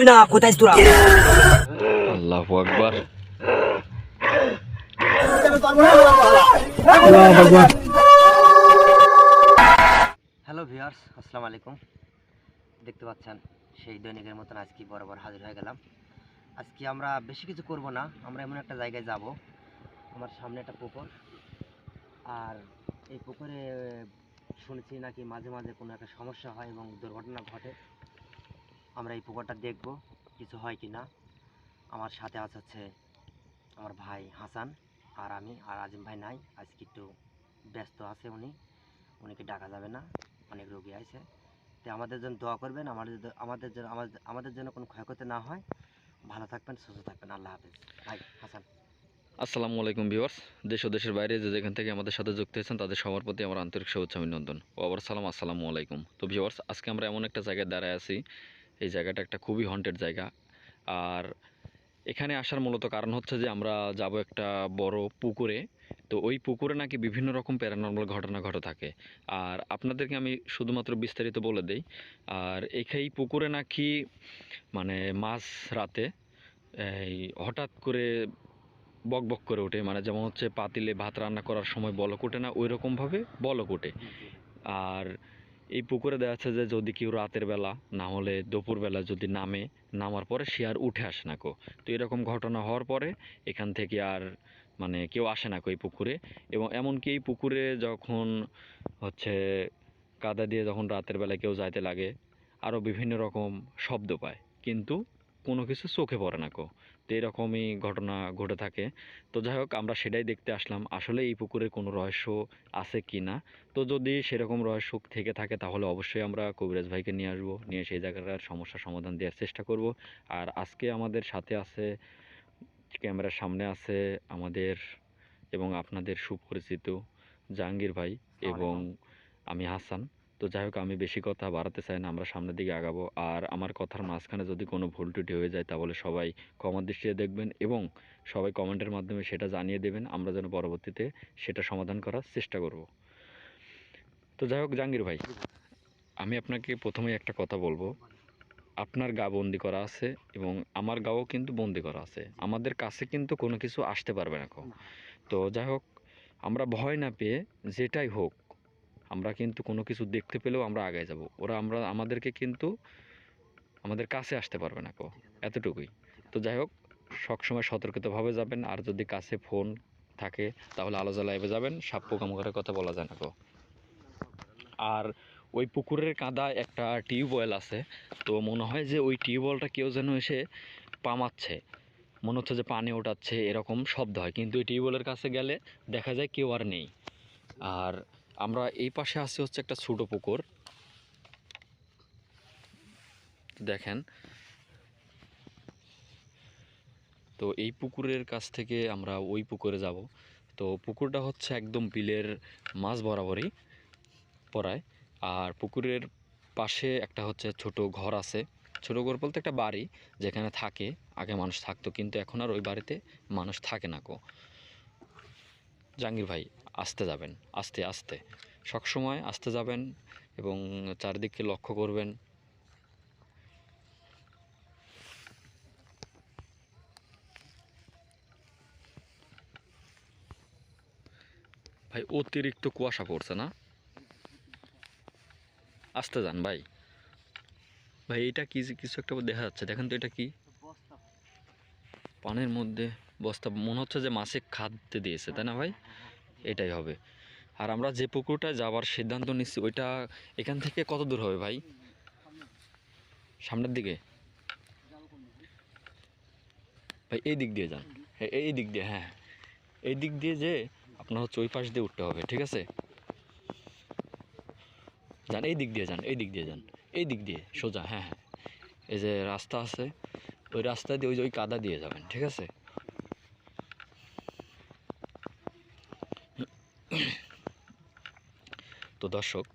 যাবি না কোথায় তোরা? আল্লাহ আকবার। হ্যালো ভিউয়ার্স আসসালামু আলাইকুম। দেখতে পাচ্ছেন সেই দৈনিকের মতন আজকে বরাবর হাজির হয়ে গেলাম। আজকে আমরা বেশি কিছু করব না আমরা এমন একটা জায়গায় যাব। আমার সামনে একটা পুকুর আর এই পুকুরে শুনেছি নাকি মাঝে মাঝে কোনো একটা সমস্যা হয় এবং দুর্ঘটনা ঘটে। আমরা এই পুকুরটা দেখব কিছু হয় কি না। আমার সাথে আছে হচ্ছে আমার ভাই হাসান আর আমি আর আজিম ভাই নাই। আজকে একটু ব্যস্ত আছে উনি। উনিকে ডাকা যাবে না, অনেক রোগী আছে। তো আমাদের জন্য দোয়া করবেন, আমাদের আমাদের জন্য আমাদের- জন্য কোনো ক্ষয়ক্ষতি না হয়। ভালো থাকবেন, সুস্থ থাকবেন। আল্লাহ হাফেজ। ভাই, হাসান। আসসালামু আলাইকুম ভিউয়ার্স। দেশ ও দেশের বাইরে যে যেখান থেকে আমাদের সাথে যুক্ত হয়েছেন, তাদের সবার প্রতি আমার আন্তরিক শুভেচ্ছা অভিনন্দন। ও আবার সালাম আসসালামু আলাইকুম। তো ভিউয়ার্স, আজকে আমরা এমন একটা জায়গায় দাঁড়ায় আছি এই জায়গাটা একটা খুবই হন্টেড জায়গা। আর এখানে আসার মূলত কারণ হচ্ছে যে আমরা যাব একটা বড় পুকুরে। তো ওই পুকুরে নাকি বিভিন্ন রকম প্যারানর্মাল ঘটনা ঘটে থাকে। আর আপনাদেরকে আমি শুধুমাত্র বিস্তারিত বলে দেই, আর এই পুকুরে নাকি মানে মাঝ রাতে এই হঠাৎ করে বক বক করে ওঠে। মানে যেমন হচ্ছে পাতিলে ভাত রান্না করার সময় বলক ওঠে না ওই রকমভাবে বলক ওঠে। আর এই পুকুরে দেখা যাচ্ছে যে যদি কেউ রাতের বেলা, না হলে দুপুরবেলা যদি নামে, নামার পরে সে আর উঠে আসে না কো। তো এরকম ঘটনা হওয়ার পরে এখান থেকে আর মানে কেউ আসে না কো এই পুকুরে। এবং এমনকি এই পুকুরে যখন হচ্ছে কাদা দিয়ে যখন রাতের বেলা কেউ যাইতে লাগে, আরও বিভিন্ন রকম শব্দ পায়। কিন্তু কোনো কিছু চোখে পড়ে না কো। তো এরকমই ঘটনা ঘটে থাকে। তো যাই হোক আমরা সেটাই দেখতে আসলাম। আসলে এই পুকুরে কোনো রহস্য আছে কি না? তো যদি সেরকম রহস্য থেকে থাকে তাহলে অবশ্যই আমরা কবিরাজ ভাইকে নিয়ে আসব। নিয়ে সেই জায়গাটার সমস্যার সমাধান দেওয়ার চেষ্টা করব। আর আজকে আমাদের সাথে আছে ক্যামেরার সামনে আছে আমাদের এবং আপনাদের সুপরিচিত জাহাঙ্গীর ভাই এবং আমি হাসান। তো যাই হোক, আমি বেশি কথা বাড়াতে চাই না, আমরা সামনের দিকে আগাবো। আর আমার কথার মাঝখানে যদি কোনো ভুল ত্রুটি হয়ে যায়, তাহলে সবাই কমার দৃষ্টিতে দেখবেন এবং সবাই কমেন্টের মাধ্যমে সেটা জানিয়ে দেবেন। আমরা যেন পরবর্তীতে সেটা সমাধান করার চেষ্টা করব। তো যাই হোক, জাহাঙ্গীর ভাই, আমি আপনাকে প্রথমেই একটা কথা বলব। আপনার গা বন্দি করা আছে এবং আমার গাও কিন্তু বন্দি করা আছে। আমাদের কাছে কিন্তু কোনো কিছু আসতে পারবে না তো যাই হোক, আমরা ভয় না পেয়ে যেটাই হোক আমরা কিন্তু কোনো কিছু দেখতে পেলেও আমরা আগে যাব। ওরা আমরা, আমাদেরকে কিন্তু আমাদের কাছে আসতে পারবে না কো, এতটুকুই। তো যাই হোক, সবসময় সতর্কতাভাবে যাবেন, আর যদি কাছে ফোন থাকে, তাহলে আলাদা লাইভে যাবেন, সাপ পোকামাকড়ের কথা বলা যায় না কো। আর ওই পুকুরের কাদায় একটা টিউবওয়েল আছে, তো মনে হয় যে ওই টিউবওয়েলটা কেউ যেন এসে পামাচ্ছে। মনে হচ্ছে যে পানি ওঠাচ্ছে, এরকম শব্দ হয়। কিন্তু ওই টিউবওয়েলের কাছে গেলে দেখা যায় কেউ আর নেই। আর আমরা এই পাশে আছি হচ্ছে একটা ছোটো পুকুর। দেখেন। তো এই পুকুরের কাছ থেকে আমরা ওই পুকুরে যাব। তো পুকুরটা হচ্ছে একদম বিলের মাঝ বরাবরই পড়ায়। আর পুকুরের পাশে একটা হচ্ছে ছোট ঘর আছে। ছোট ঘর বলতে একটা বাড়ি যেখানে থাকে, আগে মানুষ থাকতো, কিন্তু এখন আর ওই বাড়িতে মানুষ থাকে না কো জাহাঙ্গীর ভাই, আসতে যাবেন, আস্তে আস্তে। সবসময় আসতে যাবেন এবং চারিদিকে লক্ষ্য করবেন। ভাই, অতিরিক্ত কুয়াশা পড়ছে না? আসতে যান ভাই। ভাই, এটা কি কিছু একটা দেখা যাচ্ছে। দেখেন তো এটা কি? পানের মধ্যে বস্তা, মনে হচ্ছে যে মাছে খাদ্য দিয়েছে, তাই না ভাই? এটাই হবে। আর আমরা যে পুকুরটা যাওয়ার সিদ্ধান্ত নিচ্ছি, ওইটা এখান থেকে কত দূর হবে ভাই? সামনের দিকে? ভাই, এই দিক দিয়ে যান। হ্যাঁ এই দিক দিয়ে হ্যাঁ। এই দিক দিয়ে যে আপনার হচ্ছে ওই পাশ দিয়ে উঠতে হবে, ঠিক আছে? যান, এই দিক দিয়ে যান, এই দিক দিয়ে যান। এই দিক দিয়ে, সোজা হ্যাঁ হ্যাঁ। এই যে রাস্তা আছে, ওই রাস্তা দিয়ে ওই যে ওই কাদা দিয়ে যাবেন, ঠিক আছে? তো দর্শক,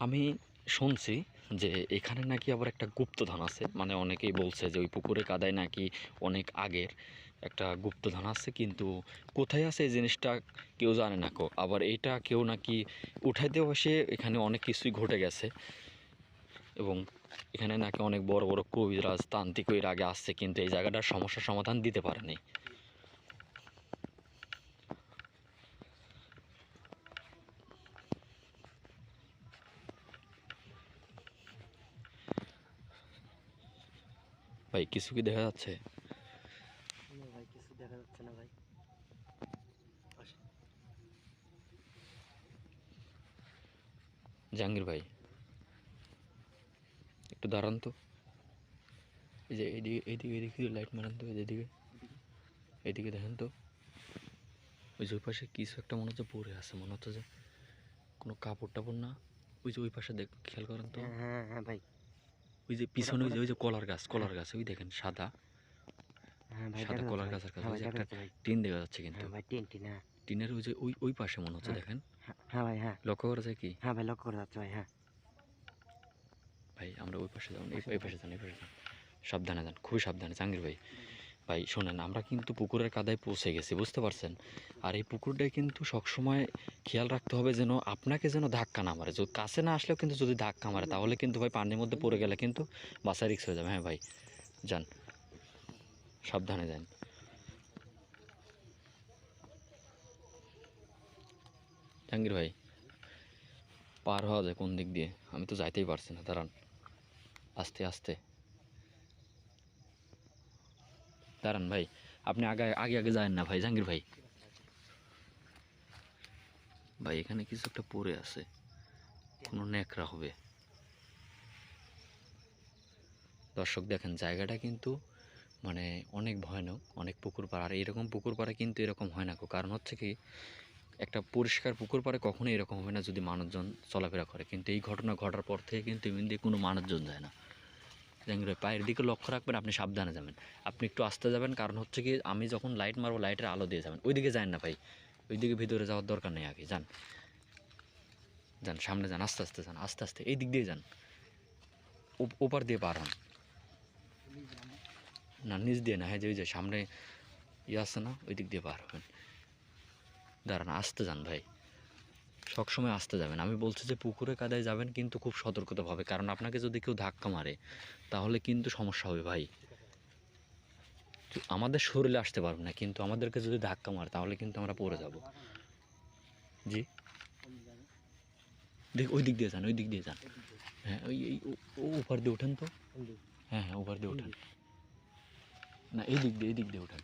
আমি শুনছি যে এখানে নাকি আবার একটা গুপ্তধন আছে। মানে অনেকেই বলছে যে ওই পুকুরে কাদায় নাকি অনেক আগের একটা গুপ্তধন আছে, কিন্তু কোথায় আছে এই জিনিসটা কেউ জানে না কো। আবার এইটা কেউ নাকি উঠাইতে বসে এখানে অনেক কিছুই ঘটে গেছে। এবং এখানে নাকি অনেক বড় বড় কবিরাজ, তান্ত্রিক এর আগে আসছে, কিন্তু এই জায়গাটার সমস্যার সমাধান দিতে পারেনি। ভাই কিছু কি দেখা যাচ্ছে? না ভাই কিছু দেখা যাচ্ছে না ভাই। জাহাঙ্গীর ভাই একটু দাঁড়ান তো। এই যে এইদিকে এইদিকে এইদিকে লাইট মারান তো এইদিকে এইদিকে দেখেন তো। ওই যে ওই পাশে কিছু একটা মনে হচ্ছে পড়ে আছে মনে হচ্ছে যে কোনো কাপড় টাপড় না। ওই যে ওই পাশে দেখ খেয়াল করেন তো। হ্যাঁ হ্যাঁ হ্যাঁ ভাই। ওই যে পিছনে ওই যে ওই যে কলার গাছ কলার গাছ ওই দেখেন সাদা। হ্যাঁ সাদা কলার গাছের কাছে হ্যাঁ ওই যে একটা টিন দেখা যাচ্ছে কিন্তু। হ্যাঁ হ্যাঁ। টিনের ওই যে ওই ওই পাশে মনে হচ্ছে হ্যাঁ। দেখেন? হ্যাঁ, হ্যাঁ ভাই হ্যাঁ। লক্ষ্য করা যায় কি? হ্যাঁ ভাই লক্ষ্য করা যাচ্ছে ভাই হ্যাঁ। ভাই আমরা ওই পাশে যাব এই পাশে যান এই পাশে যান। সাবধানে যান খুবই সাবধানে জাহাঙ্গীর ভাই। ভাই, শোনেন, আমরা কিন্তু পুকুরের কাদায় পৌঁছে গেছি, বুঝতে পারছেন? আর এই পুকুরটায় কিন্তু সবসময় খেয়াল রাখতে হবে যেন আপনাকে যেন ধাক্কা না মারে। যদি কাছে না আসলেও কিন্তু যদি ধাক্কা মারে, তাহলে কিন্তু ভাই পানির মধ্যে পড়ে গেলে কিন্তু বাসা রিক্স হয়ে যাবে। হ্যাঁ ভাই, যান। সাবধানে যান। জাহাঙ্গীর ভাই, পার হওয়া যায় কোন দিক দিয়ে? আমি তো যাইতেই পারছি না, দাঁড়ান। আস্তে আস্তে। দাঁড়ান ভাই। আপনি আগে আগে আগে যায়েন না ভাই, জাহাঙ্গীর ভাই। ভাই, এখানে কিছু একটা পড়ে আছে। কোনো ন্যাকড়া হবে। দর্শক দেখেন, জায়গাটা কিন্তু মানে অনেক ভয়ানক, অনেক পুকুর পাড়। আর এরকম পুকুর পাড়ে কিন্তু এরকম হয় না। কারণ হচ্ছে কি, একটা পরিষ্কার পুকুর পাড়ে কখনোই এরকম হবে না যদি মানুষজন চলাফেরা করে। কিন্তু এই ঘটনা ঘটার পর থেকে কিন্তু এমনি কোনো মানুষজন যায় না। ভাই পায়ের দিকে লক্ষ্য রাখবেন, আপনি সাবধানে যাবেন। আপনি একটু আস্তে যাবেন, কারণ হচ্ছে কি, আমি যখন লাইট মারবো, লাইটের আলো দিয়ে যাবেন। ওইদিকে যান না ভাই, ওইদিকে ভিতরে যাওয়ার দরকার নেই আগে, যান। যান, সামনে যান, আস্তে আস্তে যান, আস্তে আস্তে, এই দিক দিয়ে যান। ওপার দিয়ে পার হন। না, নিচ দিয়ে না হ্যাঁ যে ওই যে সামনে ইয়ে আসছে না, ওই দিক দিয়ে পার হবেন। দাঁড়ান, আসতে যান ভাই। সবসময় আসতে যাবেন। আমি বলছি যে পুকুরে কাদায় যাবেন কিন্তু খুব সতর্কতাভাবে কারণ আপনাকে যদি কেউ ধাক্কা মারে তাহলে কিন্তু সমস্যা হবে ভাই। তো আমাদের শরীরে আসতে পারবে না কিন্তু আমাদেরকে যদি ধাক্কা মারে তাহলে কিন্তু আমরা পড়ে যাব। জি? দেখ ওই দিক দিয়ে যান ওই দিক দিয়ে যান। হ্যাঁ ওই এই ও- ও উপর দিয়ে ওঠেন তো? হ্যাঁ হ্যাঁ উপর দিয়ে ওঠেন। না এই দিক দিয়ে এই দিক দিয়ে ওঠেন।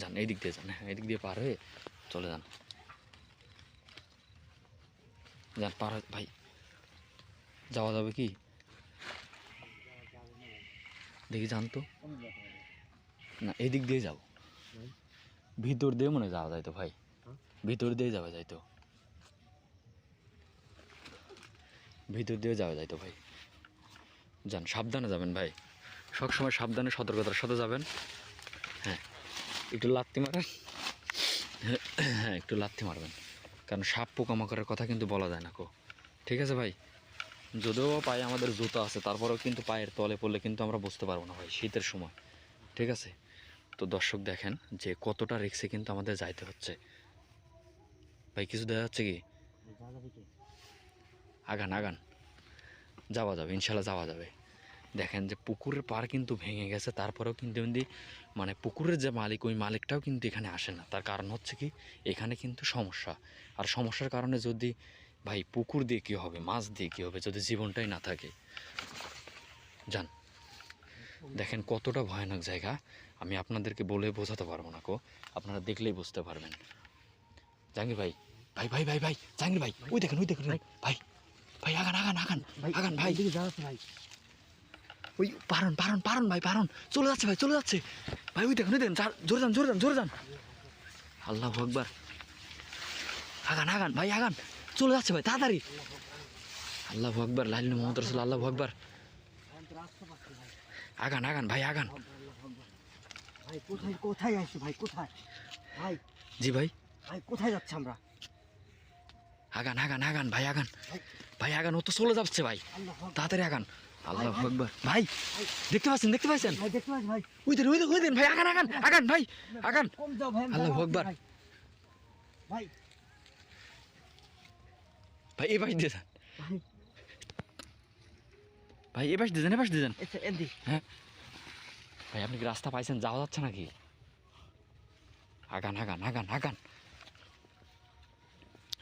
যান এই দিক দিয়ে যান হ্যাঁ এই দিক দিয়ে পার হয়ে চলে যান। যান, পার হয়ে, ভাই, যাওয়া যাবে কি? দেখি যান তো। না এই দিক দিয়ে যাও ভিতর দিয়ে মনে যাওয়া যায় তো, ভাই? ভিতর দিয়ে যাওয়া যায় তো। ভিতর দিয়ে যাওয়া যায় তো, ভাই। যান, সাবধানে যাবেন, ভাই। সবসময় সাবধানে, সতর্কতার সাথে যাবেন। একটু লাত্তি মারেন হ্যাঁ একটু লাত্তি মারবেন। কারণ সাপ পোকামাকড়ের কথা কিন্তু বলা যায় না কো। ঠিক আছে ভাই? যদিও পায়ে আমাদের জুতো আছে তারপরেও কিন্তু পায়ের তলে পড়লে কিন্তু আমরা বুঝতে পারব না ভাই শীতের সময়। ঠিক আছে? তো দর্শক দেখেন যে কতটা রিক্সে কিন্তু আমাদের যাইতে হচ্ছে। ভাই কিছু দেখা যাচ্ছে কি? কি? আগান আগান। যাওয়া যাবে ইনশাল্লাহ যাওয়া যাবে। দেখেন যে পুকুরের পার কিন্তু ভেঙে গেছে তারপরেও কিন্তু এমনি মানে পুকুরের যে মালিক ওই মালিকটাও কিন্তু এখানে আসে না। তার কারণ হচ্ছে কি এখানে কিন্তু সমস্যা। আর সমস্যার কারণে যদি ভাই পুকুর দিয়ে কী হবে মাছ দিয়ে কী হবে যদি জীবনটাই না থাকে? যান। দেখেন কতটা ভয়ানক জায়গা আমি আপনাদেরকে বলে বোঝাতে পারব না কো আপনারা দেখলেই বুঝতে পারবেন। জাহাঙ্গীর ভাই ভাই ভাই ভাই ভাই জাহাঙ্গীর ভাই ওই দেখেন ওই দেখেন ভাই ভাই ভাই আগান আগান আগান আগান ভাই। ভাই। ওই পারন পারন পারন ভাই পারন চলে যাচ্ছে ভাই চলে যাচ্ছে। ভাই ওই দেখুন দেখেন জোরে যান জোরে যান জোরে যান। আল্লাহ আকবার। আগান আগান ভাই আগান। চলে যাচ্ছে ভাই তাড়াতাড়ি। আল্লাহ আকবার লাইল মোহাম্মদ রসুল আল্লাহ আকবার। আগান আগান ভাই আগান। ভাই কোথায় ভাই কোথায়? ভাই। জি ভাই। ভাই কোথায় যাচ্ছে আমরা? আগান আগান আগান ভাই আগান। ভাই। ভাই আগান ও তো চলে যাচ্ছে ভাই। তাড়াতাড়ি আগান। আল্লাহ ভাই, ভাই। দেখতে পাচ্ছেন দেখতে পাচ্ছেন? ওই দেন ওই দেন ওই দেন ভাই আগান আগান আগান ভাই আগান। আল্লাহু আকবার। ভাই। ভাই। ভাই এ পাশ দিয়ে যান। ভাই। এ পাশ দিয়ে যান এ পাশ দিয়ে যান। এদি ভাই আপনি কি রাস্তা পাইছেন যাওয়া যাচ্ছে নাকি? আগান আগান আগান আগান।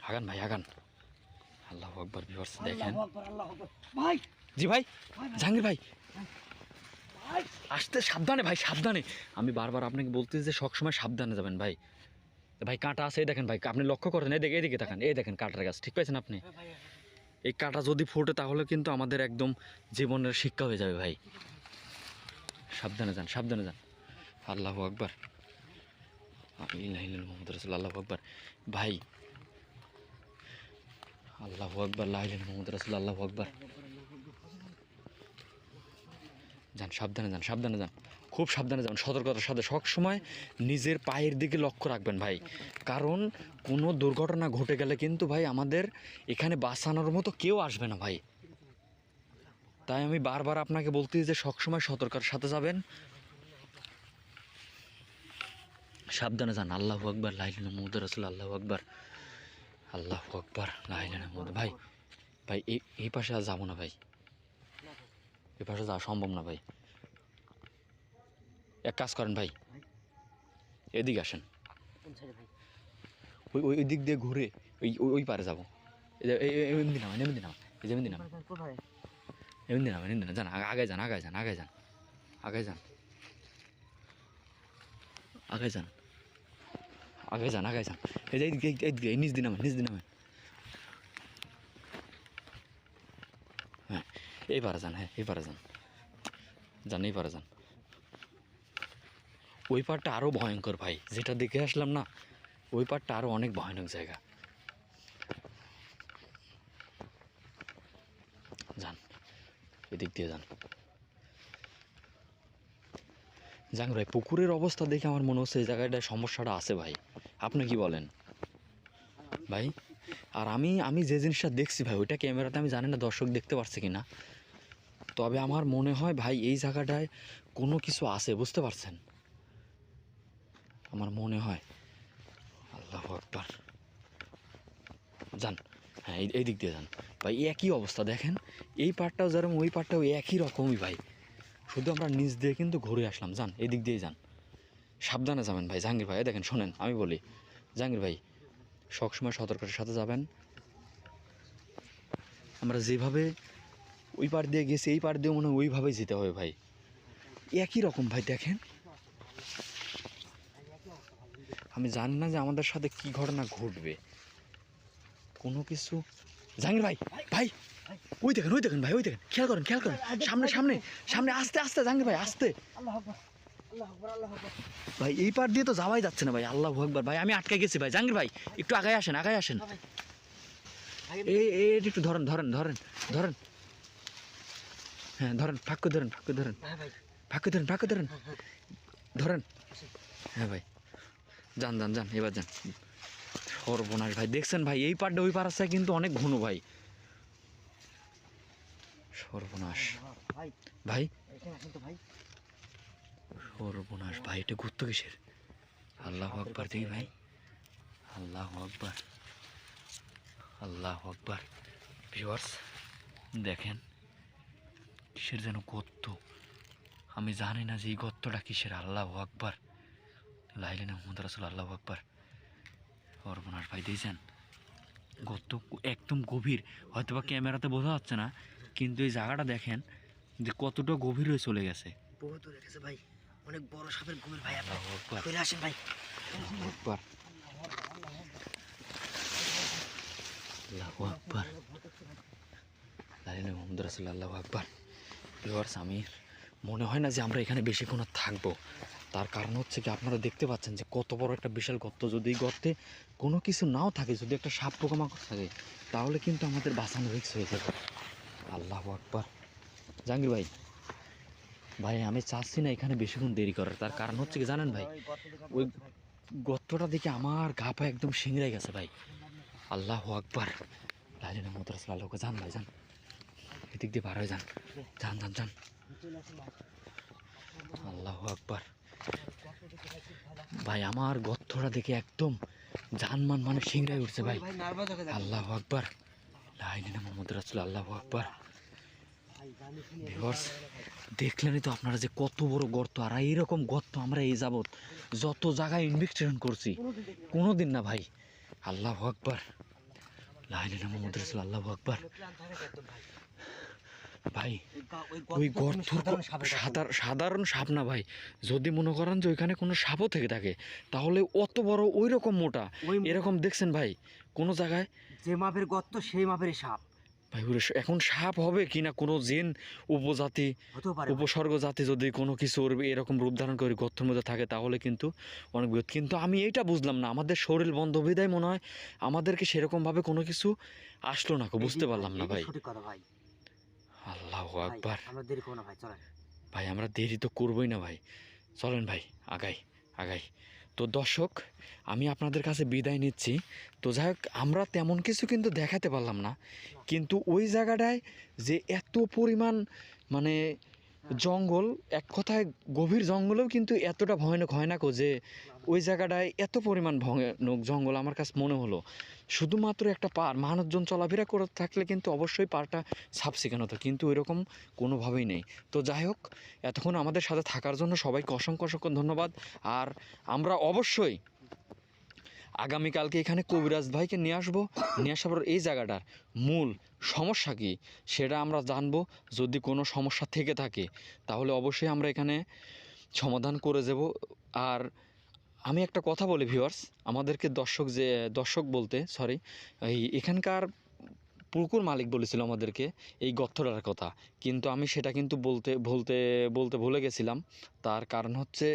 আগান ভাই আগান। আল্লাহ আকবর ভিউয়ার্স দেখেন। ভাই! জি ভাই জাহাঙ্গীর ভাই। আসতে সাবধানে ভাই সাবধানে। আমি বারবার আপনাকে বলতেছি যে সবসময় সাবধানে যাবেন ভাই। ভাই কাঁটা আছে এই দেখেন ভাই আপনি লক্ষ্য করেন এই দেখে এদিকে তাকান এই দেখেন কাঁটার গাছ ঠিক পাইছেন আপনি? এই কাঁটা যদি ফোটে তাহলে কিন্তু আমাদের একদম জীবনের শিক্ষা হয়ে যাবে ভাই। সাবধানে যান সাবধানে যান। আল্লাহ আকবার। মোহাম্মদ রসুল আল্লাহ আকবার। ভাই আল্লাহ আকবার লাইলেন মোহাম্মদ রসুল আল্লাহ আকবার। যান, সাবধানে যান সাবধানে যান। খুব সাবধানে যান, সতর্কতার সাথে সবসময় নিজের পায়ের দিকে লক্ষ্য রাখবেন ভাই। কারণ কোনো দুর্ঘটনা ঘটে গেলে কিন্তু ভাই আমাদের এখানে বাঁচানোর মতো কেউ আসবে না ভাই। তাই আমি বারবার আপনাকে বলতেছি যে সবসময় সতর্কতার সাথে যাবেন। সাবধানে যান, আল্লাহ আকবর লাইলিনা মোহাম্মদ রসুল আল্লাহ আকবর। আল্লাহ আকবর লাইলিনা ভাই ভাই এই এই পাশে আর যাব না ভাই। এই পাশে যাওয়া সম্ভব না ভাই। এক কাজ করেন ভাই। এদিকে আসেন। ওই ওই দিক দিয়ে ঘুরে ওই ওই ওই পারে যাব। এমনি নামা এমনি নামা। এই যে এমনি নামা। এমনি নামা এমনি নামা। যান আগে যান আগে যান আগে যান আগে যান। আগে যান। আগে যান আগে যান এই যে এই- নিচ দিন নিচ দিন নামে হ্যাঁ এই পারে যান হ্যাঁ এই পারে যান। যান এই পারে যান। ওই পারটা আরও ভয়ঙ্কর ভাই, যেটা দেখে আসলাম না, ওই পারটা আরও অনেক ভয়ানক জায়গা। যান, এদিক দিয়ে যান। যান ভাই, পুকুরের অবস্থা দেখে আমার মনে হচ্ছে এই জায়গাটায় সমস্যাটা আছে ভাই। আপনি কি বলেন? ভাই, আর আমি আমি যে জিনিসটা দেখছি ভাই, ওইটা ক্যামেরাতে আমি জানি না দর্শক দেখতে পারছে কি না তবে আমার মনে হয় ভাই, এই জায়গাটায় কোনো কিছু আছে, বুঝতে পারছেন? আমার মনে হয়। আল্লাহ আকবার। যান হ্যাঁ এই দিক দিয়ে যান। ভাই একই অবস্থা, দেখেন, এই পার্টটাও যেরকম, ওই পার্টটাও একই রকমই ভাই। শুধু আমরা নিচ দিয়ে কিন্তু ঘুরে আসলাম, যান, এই দিক দিয়ে যান। সাবধানে যাবেন ভাই, জাহাঙ্গীর ভাই দেখেন, শোনেন, আমি বলি, জাহাঙ্গীর ভাই, সবসময় সতর্কতার সাথে যাবেন। আমরা যেভাবে ওই পার দিয়ে গেছি, এই পার দিয়ে মনে হয় ওইভাবেই যেতে হবে ভাই। একই রকম ভাই, দেখেন। আমি জানি না যে আমাদের সাথে কি ঘটনা ঘটবে। কোনো কিছু জাহাঙ্গীর ভাই ভাই, ওই দেখেন ওই দেখেন ভাই, ওই দেখেন, খেয়াল করেন খেয়াল করেন। সামনে সামনে সামনে, আস্তে আস্তে, জাহাঙ্গীর ভাই, আস্তে। ভাই এই পার দিয়ে তো যাওয়াই যাচ্ছে না ভাই আল্লাহ আকবার। ভাই আমি আটকে গেছি ভাই। জাহাঙ্গীর ভাই একটু আগায় আসেন আগায় আসেন। এই এই একটু ধরেন ধরেন ধরেন ধরেন। হ্যাঁ ধরেন ফাঁকু ধরেন ফাঁকু ধরেন। হ্যাঁ ফাঁকু ধরেন ফাঁকু ধরেন। ধরেন। হ্যাঁ ভাই। যান যান যান এবার যান। সর্বনাশ ভাই দেখছেন ভাই এই পারটা ওই পার আছে কিন্তু অনেক ঘন ভাই। সর্বনাশ। ভাই। ভাই এখানে আসেন তো ভাই সর্বনাশ ভাই, এটা ঘুরতো কিসের? আল্লাহ আকবার, দেখি ভাই। আল্লাহ আকবার। আল্লাহ আকবার। ভিউয়ার্স দেখেন, কিসের যেন গর্ত আমি জানি না যে এই গর্তটা কিসের। আল্লাহ আকবার। লাইলে না মোহাম্মদ রাসুল আল্লাহ আকবার। সর্বনাশ ভাই দিয়েছেন গর্ত একদম গভীর। হয়তো বা ক্যামেরাতে বোঝা যাচ্ছে না, কিন্তু এই জায়গাটা দেখেন যে কতটা গভীর হয়ে চলে গেছে। বহুত দূরে গেছে ভাই। অনেক বড় সাপের ভাই আপনি। আসেন ভাই। আল্লাহু আকবার। আল্লাহু আমি মনে হয় না যে আমরা এখানে বেশিক্ষণ থাকব। তার কারণ হচ্ছে কি আপনারা দেখতে পাচ্ছেন যে কত বড় একটা বিশাল গর্ত যদি গর্তে কোনো কিছু নাও থাকে যদি একটা সাপ পোকামাকড় থাকে তাহলে কিন্তু আমাদের বাঁচানো রিক্স হয়ে যাবে। আল্লাহ আকবার। জাহাঙ্গীর ভাই ভাই, আমি চাচ্ছি না এখানে বেশিক্ষণ দেরি করার। তার কারণ হচ্ছে কি জানেন ভাই? ওই গর্তটা দেখে আমার গা পা একদম সিংড়াই গেছে ভাই। আল্লাহ আকবার। লাইলেন মোতরাস আল্লাহকে যান ভাই, যান। এদিক দিয়ে বার হয়ে যান। যান যান যান। আল্লাহ আকবার। ভাই, আমার গর্তটা দেখে একদম জানমান মানে সিংড়াই উঠছে ভাই। আল্লাহ আকবার। লাইলিনা মোহাম্মদ রাসুল আল্লাহ আকবার। দেখলেনই তো আপনারা যে কত বড় গর্ত। আর এইরকম গর্ত আমরা এই যাবৎ যত জায়গায় ইনভেস্টিগেশন করছি কোনো দিন না ভাই। আল্লাহ আকবার। লাইলিনা মোহাম্মদ রাসুল আল্লাহ আকবার। ভাই ওই গর্ত সাধারণ সাপ না ভাই। যদি মনে করেন যে ওইখানে কোনো সাপও থেকে থাকে তাহলে অত বড় ওই রকম মোটা এরকম দেখছেন ভাই কোনো জায়গায় যে মাপের গর্ত সেই মাপের সাপ। ভাই এখন সাপ হবে কি না কোনো জিন উপজাতি উপসর্গ জাতি যদি কোনো কিছু এরকম রূপ ধারণ করে গর্তের মধ্যে থাকে তাহলে কিন্তু অনেক বিপদ কিন্তু আমি এইটা বুঝলাম না আমাদের শরীর বন্ধ বিদায় মনে হয় আমাদেরকে সেরকমভাবে কোনো কিছু আসলো না বুঝতে পারলাম না ভাই। আল্লাহ আকবার। ভাই আমরা দেরি তো করবোই না ভাই। চলেন ভাই আগাই আগাই। তো দর্শক, আমি আপনাদের কাছে বিদায় নিচ্ছি। তো যাই হোক, আমরা তেমন কিছু কিন্তু দেখাতে পারলাম না। কিন্তু ওই জায়গাটায় যে এত পরিমাণ মানে জঙ্গল, এক কথায় গভীর জঙ্গলেও কিন্তু এতটা ভয়ানক হয় না কো যে ওই জায়গাটায় এত পরিমাণ ভয়ানক জঙ্গল আমার কাছে মনে হলো। শুধুমাত্র একটা পার মানুষজন চলাফেরা করে থাকলে কিন্তু অবশ্যই পারটা সিকান হতো, কিন্তু ওইরকম কোনোভাবেই নেই। তো যাই হোক, এতক্ষণ আমাদের সাথে থাকার জন্য সবাইকে অসংখ্য অসংখ্য ধন্যবাদ। আর আমরা অবশ্যই আগামীকালকে এখানে কবিরাজ ভাইকে নিয়ে আসব। নিয়ে আসার পর এই জায়গাটার মূল সমস্যা কি, সেটা আমরা জানব। যদি কোনো সমস্যা থেকে থাকে, তাহলে অবশ্যই আমরা এখানে সমাধান করে যাব আর আমি একটা কথা বলি ভিওয়ার্স আমাদেরকে দর্শক যে, দর্শক বলতে সরি এই এখানকার পুকুর মালিক বলেছিল আমাদেরকে এই গর্তটার কথা। কিন্তু আমি সেটা কিন্তু বলতে বলতে বলতে ভুলে গেছিলাম। তার কারণ হচ্ছে,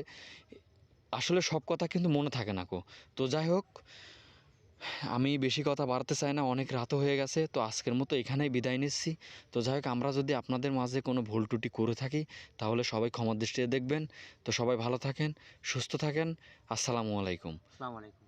আসলে সব কথা কিন্তু মনে থাকে না কো। তো যাই হোক আমি বেশি কথা বাড়তে চাই না, অনেক রাতও হয়ে গেছে, তো আজকের মতো এখানেই বিদায় নিচ্ছি। তো যাই হোক, আমরা যদি আপনাদের মাঝে কোনো ভুল টুটি করে থাকি, তাহলে সবাই ক্ষমার দৃষ্টিতে দেখবেন। তো সবাই ভালো থাকেন, সুস্থ থাকেন। আসসালামু আলাইকুম। আসসালামু আলাইকুম।